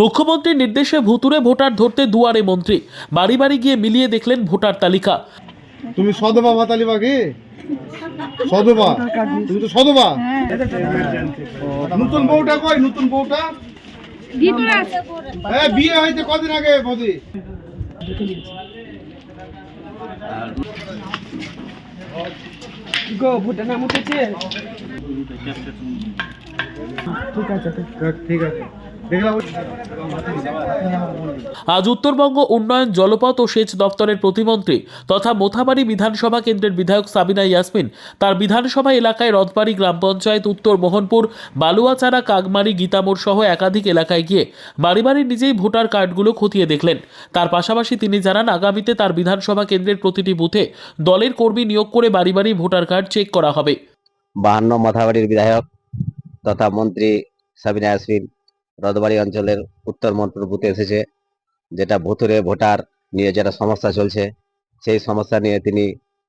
মুখ্যমন্ত্রীর নির্দেশে ভুতুরে ভোটার ধরতে দুয়ারে মন্ত্রী। বাড়ি বাড়ি গিয়ে মিলিয়ে দেখলেন ভোটার তালিকা। তুমি সদবা ভাতালি বাকি সদবা? তুমি তো সদবা? নতুন বউটা কই? নতুন বউটা? হ্যাঁ বিয়ে হয়েছে কদিন আগে মোদি গো ভুটে নাম উঠেছে। ঠিক আছে ঠিক আছে। আজ উত্তরবঙ্গ উন্নয়ন জলপথ ও সেচ দপ্তরের প্রতিমন্ত্রী তথা মোথাবাড়ি বিধানসভা কেন্দ্রের বিধায়ক সাবিনা ইয়াসমিন তার বিধানসভা এলাকায় রথবাড়ি গ্রাম পঞ্চায়েত উত্তর মোহনপুর, বালুয়াচারা কাগমারি গীতামোড় সহ একাধিক এলাকায় গিয়ে বাড়ি বাড়ি নিজেই ভোটার কার্ডগুলো খতিয়ে দেখলেন। তার পাশাপাশি তিনি জানান, আগামীতে তার বিধানসভা কেন্দ্রের প্রতিটি বুথে দলের কর্মী নিয়োগ করে বাড়ি বাড়ি ভোটার কার্ড চেক করা হবে। বাহান্ন মাথাবাড়ির বিধায়ক তথা মন্ত্রী সাবিনা ইয়াসমিন রদবাড়ি অঞ্চলের উত্তর মন্ত্র বুথে এসেছে, যেটা ভুতুরে ভোটার নিয়ে যেটা সমস্যা চলছে। সেই সমস্যা নিয়ে তিনি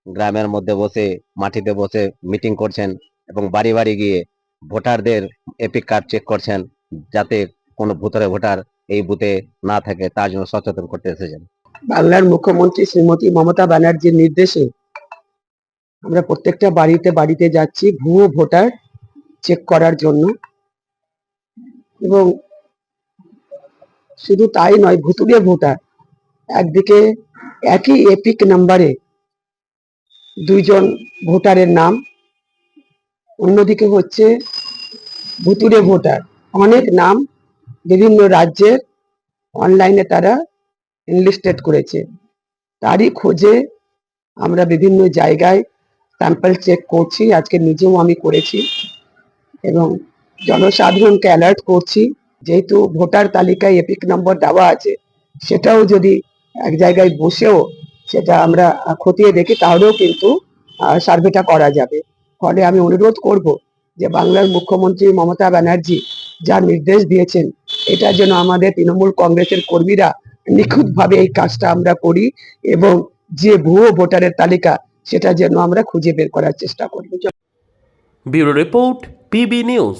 গ্রামের মধ্যে বসে, মাটিতে বসে মিটিং করছেন এবং বাড়ি বাড়ি গিয়ে ভোটারদের এপিক কার্ড চেক করছেন, যাতে কোনো ভুতুরে ভোটার এই বুথে না থাকে, তার জন্য সচেতন করতে এসেছেন। বাংলার মুখ্যমন্ত্রী শ্রীমতী মমতা ব্যানার্জির নির্দেশে আমরা প্রত্যেকটা বাড়িতে বাড়িতে যাচ্ছি, ভুয়ো ভোটার চেক করার জন্য। এবং শুধু তাই নয়, ভুতুড়ে ভোটার। একদিকে একই এপিক নাম্বারে দুইজন ভোটারের নাম, অন্যদিকে হচ্ছে ভুতুড়ে ভোটার। অনেক নাম বিভিন্ন রাজ্যের অনলাইনে তারা এনলিস্টেড করেছে। তারই খোঁজে আমরা বিভিন্ন জায়গায় স্যাম্পল চেক করছি। আজকে নিজেও আমি করেছি এবং জনসাধারণকে অ্যালার্ট করছি, যেহেতু ভোটার তালিকায় এপিক নম্বর দেওয়া আছে, সেটাও যদি এক জায়গায় বসেও সেটা আমরা খতিয়ে দেখি, তাহলেও কিন্তু সার্ভেটা করা যাবে। ফলে আমি অনুরোধ করব যে বাংলার মুখ্যমন্ত্রী মমতা ব্যানার্জি যা নির্দেশ দিয়েছেন, এটা যেন আমাদের তৃণমূল কংগ্রেসের কর্মীরা নিখুঁতভাবে এই কাজটা আমরা করি এবং যে ভুয়ো ভোটারের তালিকা, সেটা যেন আমরা খুঁজে বের করার চেষ্টা করি। Bureau report, PB news.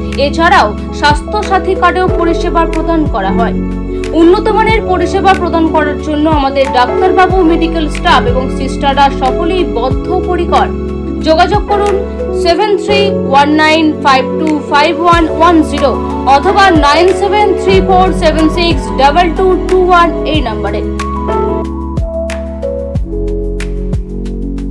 এছাড়াও স্বাস্থ্য সাথী কার্ডেও পরিষেবা প্রদান করা হয়। উন্নত মানের পরিষেবা প্রদান করার জন্য আমাদের ডাক্তারবাবু, মেডিকেল স্টাফ এবং সিস্টাররা সকলেই বদ্ধপরিকর। যোগাযোগ করুন seven three one nine five two five one one zero অথবা nine seven three four seven six double two two one এই নম্বরে।